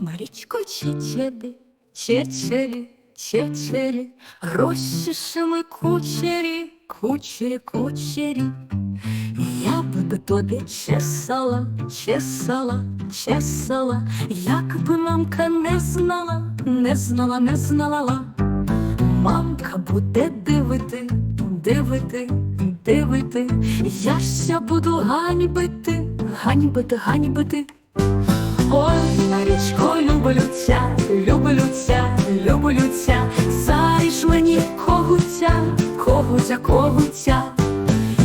Марічко, чечері, чечері, чечері, розчішими кучері, кучері, кучері. Я б тобі чесала, чесала, чесала, як би мамка не знала, не знала, не знала. Мамка буде дивити, дивити, дивити. Я ще буду ганьбити, ганьбити, ганьбити. Ой, люблюся, люблюся, люблюся. Заріж мені когуця, когуця, когуця.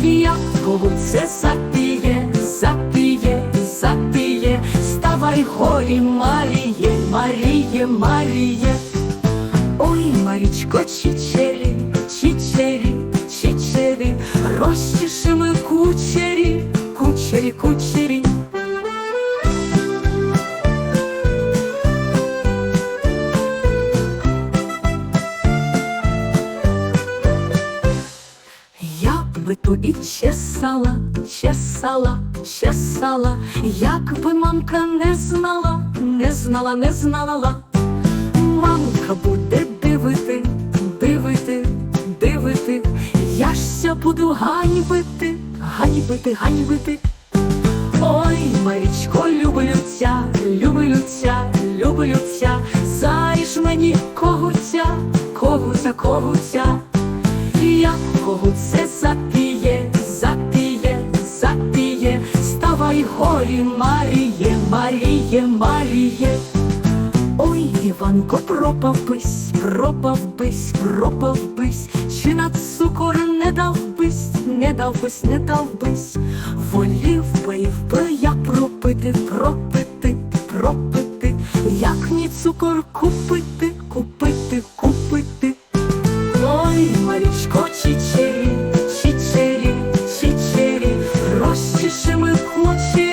Я когуце запіє, запіє, запіє. Ставай горі, Маріє, Маріє, Маріє. Ой, Марічко, чичері, чичері, чичері, розчішими кучері, кучері, кучері. Би тобі чесала, чесала, чесала, як би мамка не знала, не знала, не знала. Мамка буде дивити, дивити, дивити. Я ж буду ганьбити, ганьбити, ганьбити. Ой, Марічко, люблюся, люблюся, люблюся. Заріж мені когуця, когуця, когуця. Я когуце запіє, горі Маріє, Маріє, Маріє. Ой, Іванко, пропав бись, пропав бись, пропав бись, чи на цукор не дав бись, не дав бись, не дав бись, волів би, би я пропити, пропити, пропити, як ні цукор купити, купити, купити. Ой, Марічко, чичері, чичері, чичері, розчишими в клочі.